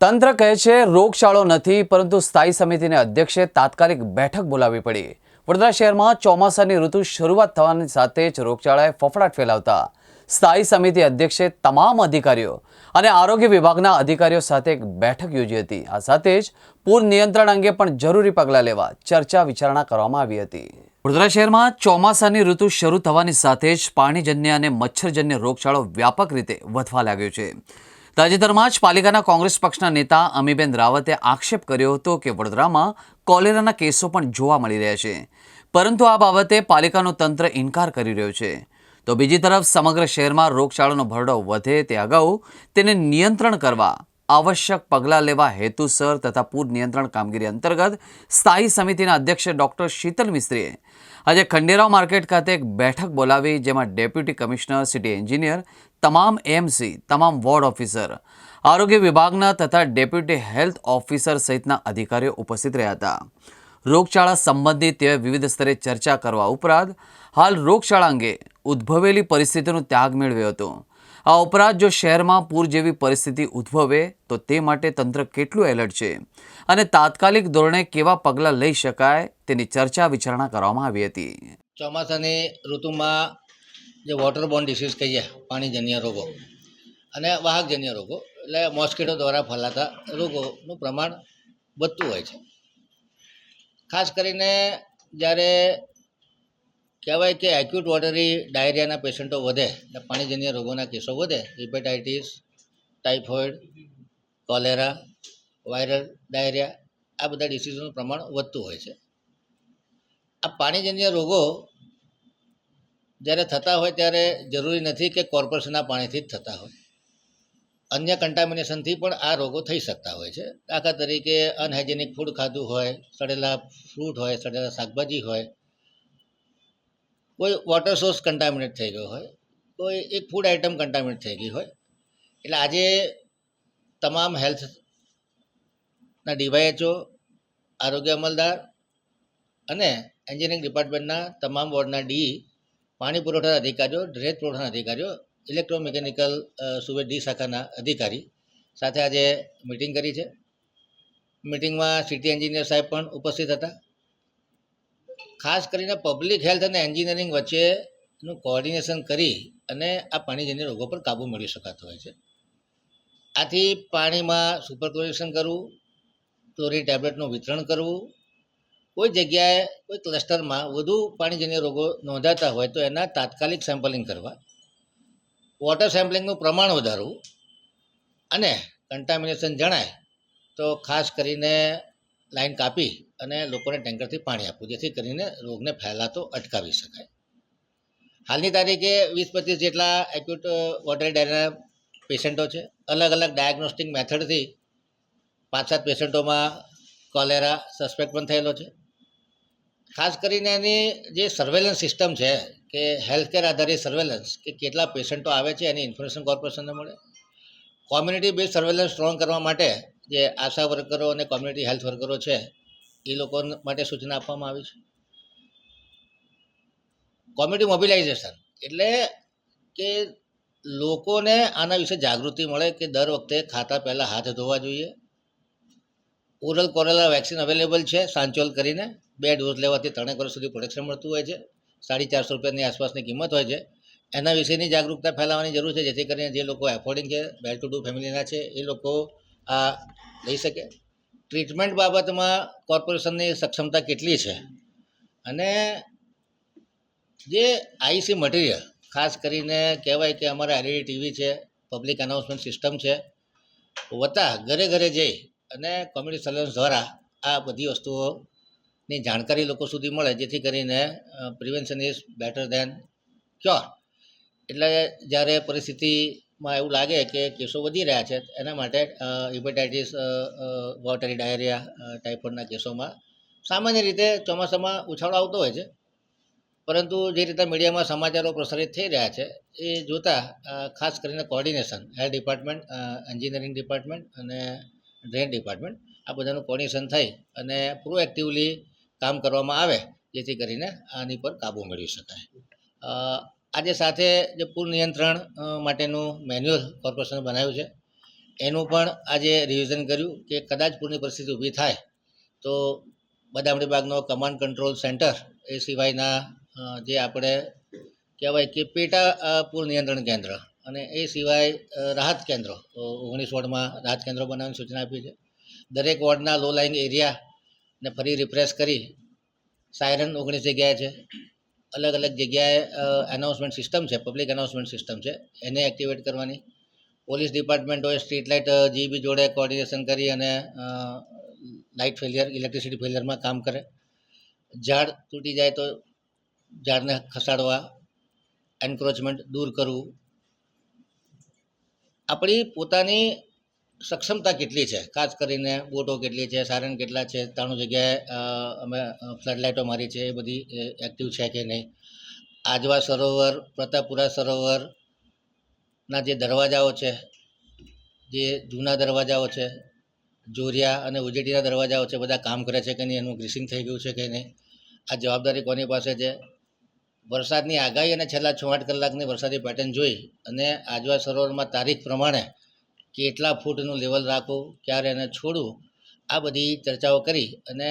તંત્ર કહે છે, રોગચાળો નથી, પરંતુ સ્થાયી સમિતિને અધ્યક્ષે તાત્કાલિક બેઠક બોલાવવી પડી. વડોદરા શહેરમાં ચોમાસાની ઋતુ શરૂઆત થવાની સાથે જ રોગચાળાએ ફફડાટ ફેલાવતા સ્થાયી સમિતિ અધ્યક્ષે તમામ અધિકારીઓ અને આરોગ્ય વિભાગના અધિકારીઓ સાથે એક બેઠક યોજી હતી. આ સાથે જ પૂર નિયંત્રણ અંગે પણ જરૂરી પગલાં લેવા ચર્ચા વિચારણા કરવામાં આવી હતી. વડોદરા શહેરમાં ચોમાસાની ઋતુ શરૂ થવાની સાથે જ પાણીજન્ય અને મચ્છરજન્ય રોગચાળો વ્યાપક રીતે વધવા લાગ્યો છે. તાજેતરમાં જ પાલિકાના કોંગ્રેસ પક્ષના નેતા અમીબેન રાવતે આક્ષેપ કર્યો હતો કે વડોદરામાં કોલેરાના કેસો પણ જોવા મળી રહ્યા છે. પરંતુ આ બાબતે પાલિકાનું તંત્ર ઇનકાર કરી રહ્યું છે. તો બીજી તરફ સમગ્ર શહેરમાં રોગચાળાનો ભરડો વધે તે અગાઉ તેને નિયંત્રણ કરવા આવશ્યક પગલાં લેવા હેતુસર તથા પૂર નિયંત્રણ કામગીરી અંતર્ગત સ્થાયી સમિતિના અધ્યક્ષ ડૉક્ટર શીતલ મિસ્ત્રીએ આજે ખંડેરાવ માર્કેટ ખાતે એક બેઠક બોલાવી, જેમાં ડેપ્યુટી કમિશનર, સિટી એન્જિનિયર, તમામ એમસી, તમામ વોર્ડ ઓફિસર, આરોગ્ય વિભાગના તથા ડેપ્યુટી હેલ્થ ઓફિસર સહિતના અધિકારીઓ ઉપસ્થિત રહ્યા હતા. રોગચાળા સંબંધિત તેઓએ વિવિધ સ્તરે ચર્ચા કરવા ઉપરાંત હાલ રોગચાળા અંગે ઉદ્ભવેલી પરિસ્થિતિનો ત્યાગ મેળવ્યો હતો. આ ઉપરાંત જો શહેરમાં પૂર જેવી પરિસ્થિતિ ઉદ્ભવે, તો તે માટે તંત્ર કેટલું એલર્ટ છે? અને તાત્કાલિક ધોરણે કેવા પગલાં લઈ શકાય, તેની ચર્ચા વિચારણા કરવામાં આવી હતી. ચોમાસાની ઋતુમાં જે વોટરબોર્ન ડિસીઝ કહીએ, પાણીજન્ય રોગો અને વાહકજન્ય રોગો, એટલે મોસ્કીટો દ્વારા ફેલાતા રોગોનું પ્રમાણ વધતું હોય છે. ખાસ કરીને જ્યારે કહેવાય કે એક્યુટ વોટરી ડાયરિયાના પેશન્ટો વધે એટલે પાણીજન્ય રોગોના કેસો વધે hepatitis typhoid cholera viral diarrhoea આ બધા ડિસીઝોનું પ્રમાણ વધતું હોય છે. આ પાણીજન્ય રોગો જ્યારે થતા હોય ત્યારે જરૂરી નથી કે કોર્પોરેશનના પાણીથી જ થતા હોય. અન્ય કન્ટામિનેશનથી પણ આ રોગો થઈ શકતા હોય છે. દાખલા તરીકે અનહાઇજેનિક ફૂડ ખાધું હોય, સડેલા ફ્રૂટ હોય, સડેલા શાકભાજી હોય કોઈ વોટર સોર્સ કન્ટામિનેટ થઈ ગયો હોય, કોઈ એક ફૂડ આઇટમ કન્ટામિનેટ થઈ ગઈ હોય, એટલે આજે તમામ હેલ્થના ડીવાયએચઓ આરોગ્ય અમલદાર અને એન્જિનિયરિંગ ડિપાર્ટમેન્ટના તમામ વોર્ડના ડી પાણી પુરવઠાના અધિકારીઓ ડ્રેનેજ પુરવઠાના અધિકારીઓ ઇલેક્ટ્રોમિકેનિકલ સુવે ડી શાખાના અધિકારી સાથે આજે મિટિંગ કરી છે. મિટિંગમાં સિટી એન્જિનિયર સાહેબ પણ ઉપસ્થિત હતા. ખાસ કરીને પબ્લિક હેલ્થ અને એન્જિનિયરિંગ વચ્ચેનું કોઓર્ડિનેશન કરી અને આ પાણીજન્ય રોગો પર કાબૂ મેળવી શકાતો હોય છે. આથી પાણીમાં સુપર ક્લોરિનેશન કરવું ક્લોરિન ટેબ્લેટનું વિતરણ કરવું, કોઈ જગ્યાએ કોઈ ક્લસ્ટરમાં વધુ પાણીજન્ય રોગો નોંધાતા હોય તો એના તાત્કાલિક સેમ્પલિંગ કરવા વોટર સેમ્પલિંગનું પ્રમાણ વધારવું અને કન્ટામિનેશન જણાય તો ખાસ કરીને લાઈન કાપી અને લોકોને ટેન્કરથી પાણી આપવું, જેથી કરીને રોગને ફેલાતો અટકાવી શકાય. હાલની તારીખે વીસ પચીસ જેટલા એક્યુટ વોટર ડાયરિયાના પેશન્ટો છે. અલગ અલગ ડાયગ્નોસ્ટિક મેથડથી પાંચ સાત પેશન્ટોમાં કોલેરા સસ્પેક્ટ પણ થયેલો છે. ખાસ કરીને એની જે સર્વેલન્સ સિસ્ટમ છે કે હેલ્થ કેર આધારિત સર્વેલન્સ કે કેટલા પેશન્ટો આવે છે એની ઇન્ફોર્મેશન કોર્પોરેશનને મળે. કોમ્યુનિટી બેઝ સર્વેલન્સ સ્ટ્રોંગ કરવા માટે જે આશા વર્કરો અને કોમ્યુનિટી હેલ્થ વર્કરો છે એ લોકો માટે સૂચના આપવામાં આવી છે. કોમ્યુનિટી મોબિલાઇઝેશન એટલે કે લોકોને આના વિશે જાગૃતિ મળે કે દર વખતે ખાતા પહેલાં હાથ ધોવા જોઈએ. ઓરલ કોરેલા વેક્સિન અવેલેબલ છે, સાંચોલ કરીને બે ડોઝ લેવાથી ત્રણેક વર્ષ સુધી પ્રોટેક્શન મળતું હોય છે. સાડી ચારસો રૂપિયાની આસપાસની કિંમત હોય છે. એના વિશેની જાગૃતતા ફેલાવવાની જરૂર છે, જેથી કરીને જે લોકો એફોર્ડિંગ છે વેલ ટુ ડુ ફેમિલીના છે, એ લોકો આ લઈ શકે. ટ્રીટમેન્ટ બાબતમાં કોર્પોરેશનની સક્ષમતા કેટલી છે? અને જે આઈસી મટીરિયલ, ખાસ કરીને કહેવાય કે અમારે એલઈડી ટીવી છે, પબ્લિક અનાઉન્સમેન્ટ સિસ્ટમ છે, વત્તા ઘરે ઘરે જઈ અને કોમ્યુનિટી સર્વેલન્સ દ્વારા આ બધી વસ્તુઓની જાણકારી લોકો સુધી મળે, જેથી કરીને prevention is better than cure. એટલે જ્યારે પરિસ્થિતિમાં એવું લાગે કે કેસો વધી રહ્યા છે. એના માટે હિપેટાઇટિસ વોટરી, ડાયરિયા ટાઇફોઇડના કેસોમાં સામાન્ય રીતે ચોમાસામાં ઉછાળો આવતો હોય છે. પરંતુ જે રીતે મીડિયામાં સમાચારો પ્રસારિત થઈ રહ્યા છે, એ જોતાં ખાસ કરીને coordination health department engineering department અને ડ્રેન ડિપાર્ટમેન્ટ, આ બધાનું કોર્ડિનેશન થઈ અને પ્રોએક્ટિવલી કામ કરવામાં આવે, જેથી કરીને આની પર કાબૂ મેળવી શકાય. આજે સાથે જે પૂર નિયંત્રણ માટેનું મેન્યુઅલ કોર્પોરેશન બનાવ્યું છે, એનું પણ આજે રિવિઝન કર્યું કે કદાચ પૂરની પરિસ્થિતિ ઊભી થાય તો બદામડી બાગનો કમાન્ડ કંટ્રોલ સેન્ટર એ સિવાયના જે આપણે કહેવાય કે પેટા પૂર નિયંત્રણ કેન્દ્ર અને એ સિવાય રાહત કેન્દ્રો ઓગણીસ વોર્ડમાં રાહત કેન્દ્રો બનાવવાની સૂચના આપી છે. દરેક વોર્ડના લો લાઇંગ એરિયાને ફરી રિફ્રેશ કરી સાયરન ઓગણીસ જગ્યાએ છે. અલગ અલગ જગ્યાએ એનાઉન્સમેન્ટ સિસ્ટમ છે પબ્લિક એનાઉન્સમેન્ટ સિસ્ટમ છે, એને એક્ટિવેટ કરવાની. પોલીસ ડિપાર્ટમેન્ટોએ સ્ટ્રીટ લાઇટ જીબી જોડે કોર્ડિનેશન કરી અને લાઇટ ફેલિયર ઇલેક્ટ્રિસિટી ફેલિયરમાં કામ કરે. ઝાડ તૂટી જાય તો ઝાડને ખસાડવા એન્ક્રોચમેન્ટ દૂર કરવું. આપણી પોતાની સક્ષમતા કેટલી છે? ખાસ કરીને બોટો કેટલી છે સારણ કેટલા છે, ત્રાણું જગ્યાએ અમે ફ્લડલાઇટો મારી છે, એ બધી એક્ટિવ છે કે નહીં? આજવા સરોવર, પ્રતાપપુરા સરોવરના જે દરવાજાઓ છે, જે જૂના દરવાજાઓ છે, જોરિયા અને ઉજેટીના દરવાજાઓ છે, બધા કામ કરે છે કે નહીં? એનું ગ્રીસિંગ થઈ ગયું છે કે નહીં? આ જવાબદારી કોની પાસે છે? વરસાદની આગાહી અને છેલ્લા છ આઠ કલાકની વરસાદી પેટર્ન જોઈ અને આજવા સરોવરમાં તારીખ પ્રમાણે કેટલા ફૂટનું લેવલ રાખવું ક્યારે એને છોડવું, આ બધી ચર્ચાઓ કરી અને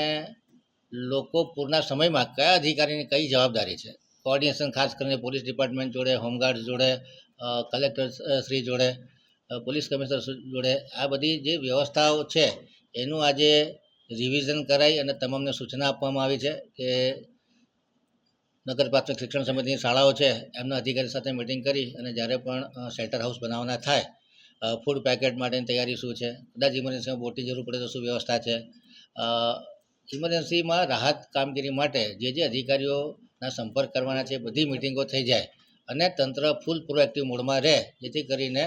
લોકો પૂરના સમયમાં કયા અધિકારીની કઈ જવાબદારી છે? કોઓર્ડિનેશન ખાસ કરીને પોલીસ ડિપાર્ટમેન્ટ જોડે હોમગાર્ડ જોડે કલેક્ટર શ્રી જોડે પોલીસ કમિશનર જોડે, આ બધી જે વ્યવસ્થાઓ છે, એનું આજે રિવિઝન કરાઈ અને તમામને સૂચના આપવામાં આવી છે કે નગર પ્રાથમિક શિક્ષણ સમિતિની શાળાઓ છે, એમના અધિકારી સાથે મિટિંગ કરી અને જ્યારે પણ શેલ્ટર હાઉસ બનાવવાના થાય ફૂડ પેકેટ માટેની તૈયારી શું છે? કદાચ ઇમરજન્સીમાં બોટની જરૂર પડે તો શું વ્યવસ્થા છે? ઇમરજન્સીમાં રાહત કામગીરી માટે જે જે અધિકારીઓના સંપર્ક કરવાના છે, બધી મિટિંગો થઈ જાય અને તંત્ર ફૂલ પ્રોએક્ટિવ મોડમાં રહે, જેથી કરીને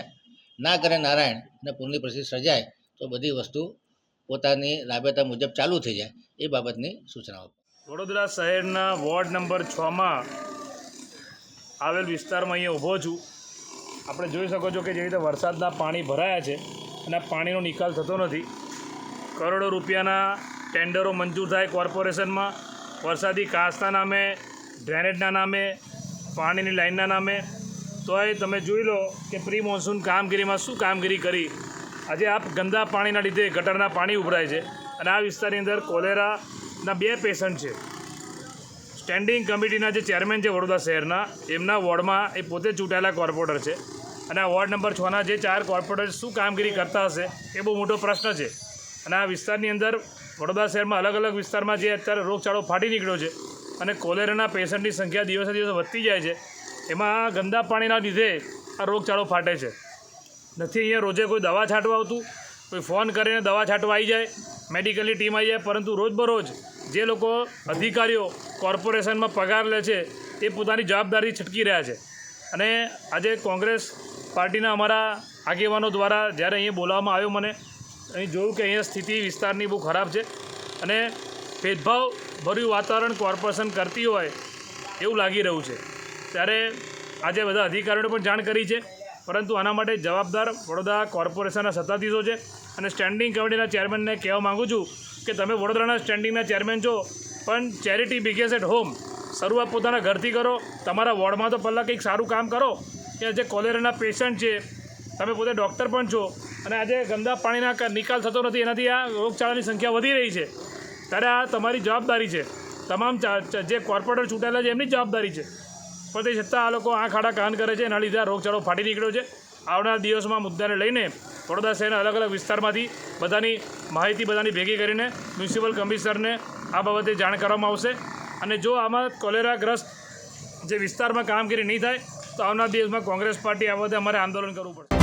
ના કરે નારાયણ અને પૂરની પરિસ્થિતિ સર્જાય, તો બધી વસ્તુ પોતાની રાબેતા મુજબ ચાલુ થઈ જાય, એ બાબતની સૂચનાઓ. વડોદરા શહેરના વોર્ડ નંબર છમાં આવેલ વિસ્તારમાં અહીંયા ઊભો છું. આપણે જોઈ શકો છો કે જે રીતે વરસાદના પાણી ભરાયા છે અને પાણીનો નિકાલ થતો નથી. કરોડો રૂપિયાના ટેન્ડરો મંજૂર થાય કોર્પોરેશનમાં. વરસાદી કાસના નામે, ડ્રેનેજના નામે, પાણીની લાઇનના નામે. તોય તમે જોઈ લો કે પ્રી મોન્સૂન કામગીરીમાં શું કામગીરી કરી. આજે આ ગંદા પાણીના લીધે ગટરના પાણી ઉભરાય છે અને આ વિસ્તારની અંદર કોલેરાના બે પેશન્ટ છે. સ્ટેન્ડિંગ કમિટીના જે ચેરમેન છે વડોદરા શહેરના, એમના વોર્ડમાં એ પોતે ચૂંટાયેલા કોર્પોરેટર છે. અને આ વોર્ડ નંબર છના જે ચાર કોર્પોરેટર શું કામગીરી કરતા હશે, એ બહુ મોટો પ્રશ્ન છે. અને આ વિસ્તારની અંદર વડોદરા શહેરમાં અલગ અલગ વિસ્તારમાં જે અત્યારે રોગચાળો ફાટી નીકળ્યો છે અને કોલેરાના પેશન્ટની સંખ્યા દિવસે દિવસે વધતી જાય છે, એમાં ગંદા પાણીના લીધે આ રોગચાળો ફાટે છે. નથી અહીંયા રોજે કોઈ દવા છાંટવા આવતું? કોઈ ફોન કરીને દવા છાંટવા આવી જાય, મેડિકલની ટીમ આવી જાય, પરંતુ રોજબરોજ જે લોકો અધિકારીઓ કોર્પોરેશનમાં પગાર લે છે તે પોતાની જવાબદારી છટકી રહ્યા છે. અને આજે કોંગ્રેસ પાર્ટીના અમારા આગેવાનો દ્વારા જ્યારે અહીંયા બોલાવવામાં આવ્યો મને, અહીં જોયું કે અહીંયા સ્થિતિ વિસ્તારની બહુ ખરાબ છે અને ભેદભાવ ભર્યું વાતાવરણ કોર્પોરેશન કરતી હોય એવું લાગી રહ્યું છે. ત્યારે આજે બધા અધિકારીઓને પણ જાણ કરી છે, પરંતુ આના માટે જવાબદાર વડોદરા કોર્પોરેશનના સત્તાધીશો છે. અને સ્ટેન્ડિંગ કમિટીના ચેરમેનને કહેવા માગું છું કે તમે વડોદરાના સ્ટેન્ડિંગના ચેરમેન છો, પણ ચેરિટી બિગેસ એટ હોમ શરૂઆત પોતાના ઘરથી કરો, તમારા વોર્ડમાં તો પહેલાં કંઈક સારું કામ કરો, કે જે કોલેરાના પેશન્ટ છે, તમે પોતે ડૉક્ટર પણ છો, અને આજે ગંદા પાણીના નિકાલ થતો નથી, એનાથી આ રોગચાળાની સંખ્યા વધી રહી છે. ત્યારે આ તમારી જવાબદારી છે. તમામ જે કોર્પોરેટર ચૂંટાયેલા છે, એમની જવાબદારી છે. પણ તે છતાં આ લોકો આંખ આડા કાન કરે છે, એના લીધે આ રોગચાળો ફાટી નીકળ્યો છે. આવનારા દિવસમાં મુદ્દાને લઈને વડોદરા શહેરના અલગ અલગ વિસ્તારમાંથી બધાની માહિતી, બધાની ભેગી કરીને મ્યુનિસિપલ કમિશનરને આ બાબતે જાણ કરવામાં આવશે. અને જો આમાં કોલેરાગ્રસ્ત જે વિસ્તારમાં કામગીરી નહીં થાય, તો આવનાર દિવસમાં કોંગ્રેસ પાર્ટી આ બાબતે અમારે આંદોલન કરવું પડશે.